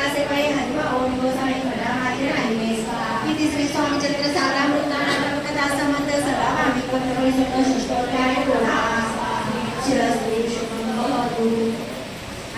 असे काही हरिभा ओम गोसावी खडा हाती राहिले की तिसरे स्वामी चंद्र सारा मृताना कथा समंत सदा भावी पंधरावी सुद्धा शिष्टोत्तराय बोला शिरस्त्री शुभमहोतु.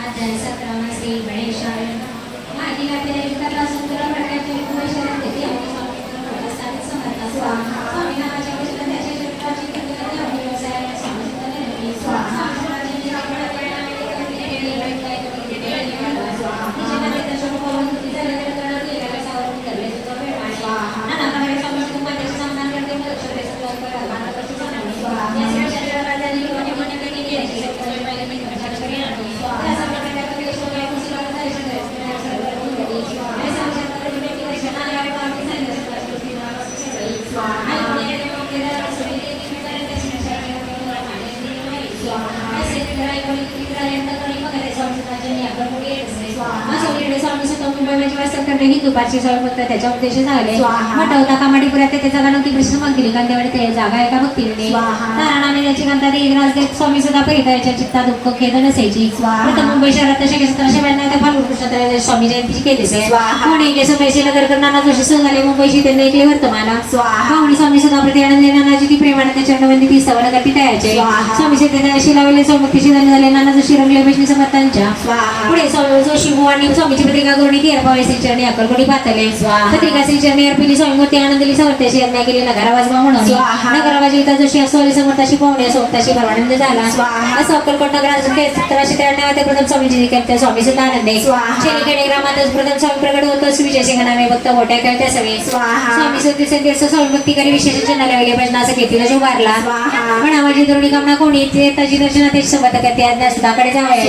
अध्याय सतरावा श्री गणेशाय नमः. मागील आपल्या सुंदर प्रकारचे उपवेशन देते आणि स्वामी प्रसाद समर्थ स्वाहा स्वामी नावाच्या वचनात त्याच्या शब्दाची कल्पना आणि व्यवसायाला स्वामी सुंदर स्वाहा स्वामी शिवाजी आपण परिणामी कधी केली वाईट काय कधी केली स्वाहा तिच्या नाते दर्शन करून तिचा नगर करणार केला कशावर करले तुझा वेळ आणि नाना प्रकारे स्वामी कुटुंबाचे सन्मान करते मग लक्ष देत असतो तर मानवाची सन्मान स्वाहा या सगळ्या शरीराला त्यांनी कोणी कोणी कधी केली शेतकरी पहिले मी घरच्या घरी आणली त्या सगळ्या प्रकारचे देशों में कुछ लोग हैं जो देश में सर्व लोग हैं ऐसा विचार कर रहे हैं कि शना या बाकी सारे देश का जो भी नाम से सही स्वाहा आई बोले के लोग के द्वारा सभी के की करे देश में शरण के लोग माने नहीं स्वाहा ऐसे कराई बोली की कराई अंत करी मगर ऐसा विचार जनी आपण पुढे स्वाहा असं वेळे मध्ये वास्तव करणे ही दुपारची सोय फक्त त्याच्या उद्देश झाले. मटवता कामाडीपुरात त्याचा गणपती कृष्ण मंदिरी कांदेवाडी ते जागा एका भक्तीने नारायणाने त्याची कांता ते राजदेव स्वामी सुद्धा परिताच्या चित्ता दुःख खेद नसायची. प्रथम मुंबई शहरात तसे के सतराशे ब्याण्णव ते फाल्गुन कृष्ण स्वामी जयंतीची केली कोणी के समयशी नगर नाना जोशी सहल मुंबईशी त्यांनी ऐकले वर्तमान. पाहुणी स्वामी सुद्धा प्रति आनंद नानाची ती प्रेमाने त्या चरणवंदी ती सवर्ण करती तयाचे स्वामी सत्य अशी लावले धन झाले नाना जोशी रंगले वैष्णवी समर्थांच्या पुढे जोशी बुवांनी स्वामीची प्रतिका करून ती अर्पावे श्री चरणी अक्कलकोटी पातले पत्रिका श्री चरणी अर्पिली स्वामी मूर्ती आनंदली समर्थाशी यज्ञ केली नगरावाज म्हणून. नगरावाज युता जोशी असोली समर्थाशी पाहुणे सोबताशी परमानंद झाला. असं अक्कलकोट नगरात ते सतराशे त्र्याण्णव ते प्रथम स्वामीजी केले स्वामी सुद्धा आनंदे शेलीखेडे ग्रामातच प्रथम स्वामी प्रगट होतो विजय सिंह नामे भक्त मोठ्या कळत्या सवे स्वामी सुद्धी संदेश स्वामी भक्ती करी विशेष जनाला वेगळे भजना असं घेतलं जो मारला म्हणा माझी तरुणी कामना कोणी? ते ताजी दर्शना ते संबंध करते आज्ञा सुद्धाकडे जावयाची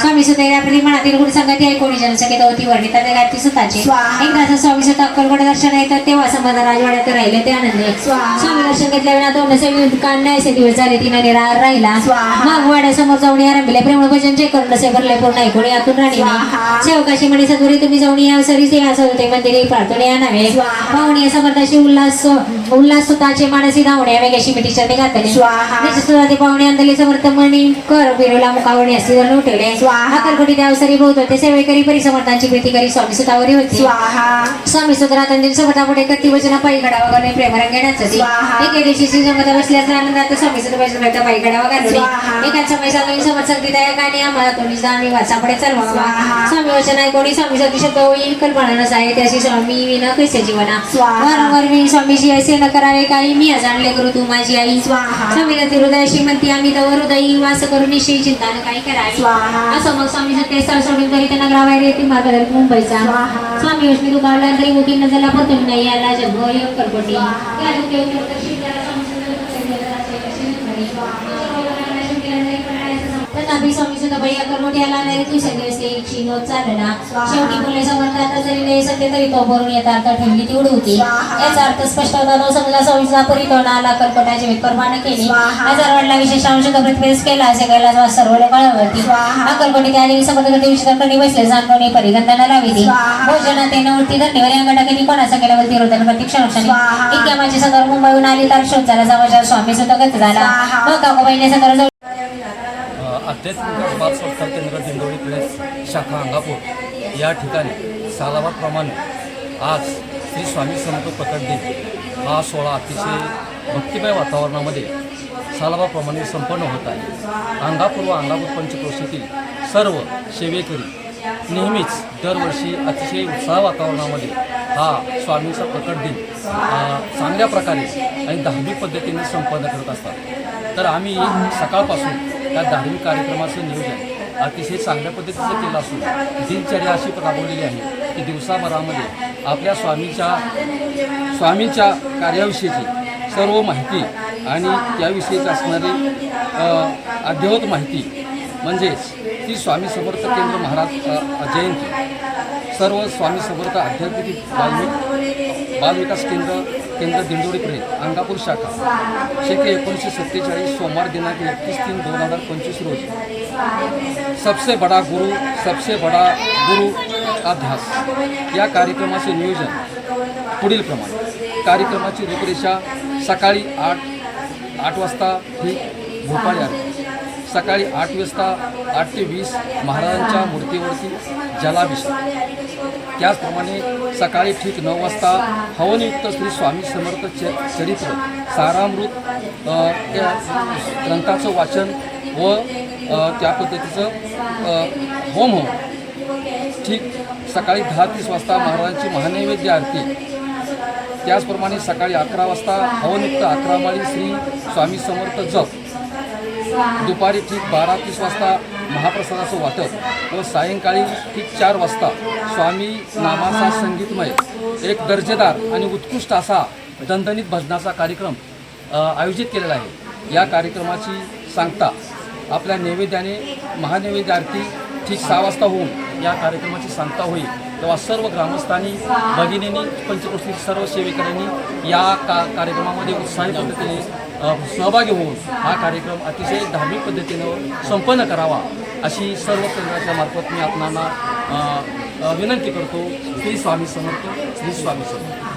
स्वामी सुद्धा आपली मनातील गुण संगती आहे कोणी जनसंख्येत होती वर्णिता ते गाती स्वतःची एकदा असं स्वामी स्वतः अक्कलकोट दर्शन येतात तेव्हा संबंध राजवाड्यात राहिले ते आनंदे. स्वामी दर्शन घेतल्या विना दोन असे दिवस झाले तिनं निराहार राहिला. मग वाड्यासमोर जाऊन आरंभिले प्रेम भजन जे करून असे भरले पूर्ण ऐकून यातून राणी सेवकाशी म्हणे सदुरी तुम्ही जाऊन या सरी सेवा होते मंदिरे प्रार्थना या नव्हे. पाहुणी समर्थाशी उल्हास उल्हास स्वतःचे मानसी धावणे वेगळ्याशी मिठी चरणी घातले सुद्धा ते पाहुणे अंधली समर्थ म्हणी कर बिरुला मुखावणी असती जर उठवले अकलकोटी त्या अवसरी बहुत होते सेवेकरी परिसमर्थांची प्रीती करी स्वामी सुतावरी होती. स्वामी सुधरात अंजली समर्थापुढे कती वचना पायी गडावा करणे प्रेमरंग घेण्याचं एके दिवशी श्री समर्थ बसल्याचा आनंदात स्वामी सुद्धा बसल्या पायी गडावा घालवली एकाच समय साधून समर्थ संगीतायक आणि आम्हाला तोंडी आम्ही वाचापुढे चालवा. स्वामी वचन आहे कोणी स्वामी सती शब्द होईल कल्पना नसाय त्याशी स्वामी विन कैसे जीवना. वारंवार मी स्वामीशी असे न करावे काही मी जाणले करू तू माझी आई. स्वामी गती हृदयाशी म्हणती आम्ही तव हृदयी वास करून निश्चयी चिंता न काही करावी असं मग स्वामी सत्य स्थळ सोडून तरी त्यांना ग्रावायला येते मार्गदर्शक पैसा. स्वामी विष्णू दुखावला तरी मुखी न झाला नाही याला जन्म योग हो, करपोटी या दुखे उत्तरदर्शी त्याला स्वामी तथापि स्वामी सुद्धा बाई कर्मठी आला नाही तू सगळे से चिनोत चालला शेवटी बोलले समर्थात जरी नाही सत्य तरी तो भरून येत अर्थ ठेवली ती उडवती याचा अर्थ स्पष्ट होता न समजला स्वामीचा परितोड आला कर्कटाचे विकर्माने केली. हजार वाढला विशेष अंश प्रतिपेस केला वास सर्व कळवती अकलकोटी आली समर्थ करते विचारणी बसले जाणवणी परिगंधना लावी ती. भोजना ते नवती धन्यवाद. या गटाकडे कोणाचा केल्यावरती रोदन प्रतीक्षा क्षणी इतक्या माझी सदर मुंबईहून आली तर शोध झाला समाचार स्वामी सुद्धा गत झाला. मग काकोबाईने सदर आध्यात्मिक म्हणजे अखबार केंद्र दिंडोळी प्लेस शाखा अंगापूर. या ठिकाणी सालावाप्रमाणे आज श्री स्वामी समर्थ प्रकट दिन हा सोहळा अतिशय भक्तिमय वातावरणामध्ये सालाबाप्रमाणे संपन्न होत आहे. अंगापूर व अंगापूर पंचक्रोशीतील सर्व सेवेकरी नेहमीच दरवर्षी अतिशय उत्साह वातावरणामध्ये हा स्वामींचा प्रकट दिन चांगल्या प्रकारे आणि धार्मिक पद्धतीने संपन्न करत असतात. तर आम्ही सकाळपासून या धार्मिक कार्यक्रमाचं नियोजन अतिशय चांगल्या पद्धतीचं केलं असून दिनचर्या अशी राबवलेली आहे की दिवसाभरामध्ये आपल्या स्वामीच्या स्वामींच्या कार्याविषयीची सर्व माहिती आणि त्याविषयीच असणारी अ, माहिती म्हणजेच ती स्वामी समर्थ केंद्र महाराज जयंती. सर्व स्वामी समर्थ आध्यात्मिक बालविक बालविकास केंद्र केंद्र दिंडोरी अंगापूर शाखा. शेके एकोणीसशे सत्तेचाळीस सोमवार दिनांक एकतीस तीन दोन हजार पंचवीस रोजी. सबसे बडा गुरु सबसे बडा गुरु अभ्यास. या कार्यक्रमाचे नियोजन पुढील प्रमाणे. कार्यक्रमाची रूपरेषा सकाळी आठ आठ वाजता ही भोपाळी आरती. सकाळी आठ वाजता आठ ते वीस महाराजांच्या मूर्तीवरती जलाभिषेक. त्याचप्रमाणे सकाळी ठीक नऊ वाजता हवनयुक्त श्री स्वामी समर्थ च चरित्र सारामृत त्या ग्रंथाचं वाचन व त्या पद्धतीचं होम होम. ठीक सकाळी दहा तीस वाजता महाराजांची महानैवेद्य आरती. त्याचप्रमाणे सकाळी अकरा वाजता हवनयुक्त अकरा माळी श्री स्वामी समर्थ जप. दुपारी ठीक बारा तीस वाजता महाप्रसादाचं वाटप व सायंकाळी ठीक चार वाजता स्वामी नामाचा संगीतमय एक दर्जेदार आणि उत्कृष्ट असा दणदणीत भजनाचा कार्यक्रम आयोजित केलेला आहे. या कार्यक्रमाची सांगता आपल्या नैवेद्याने महानैवेद्य आरती ठीक सहा वाजता होऊन या कार्यक्रमाची सांगता होईल. तेव्हा सर्व ग्रामस्थांनी भगिनींनी पंचक्रोशीतील सर्व सेवेकऱ्यांनी या का कार्यक्रमामध्ये उत्साही पद्धतीने सहभागी होऊन हा कार्यक्रम अतिशय धार्मिक पद्धतीनं संपन्न करावा अशी सर्व केंद्राच्या मार्फत मी आपणाला विनंती करतो. श्री स्वामी समर्थ श्री स्वामी समर्थ.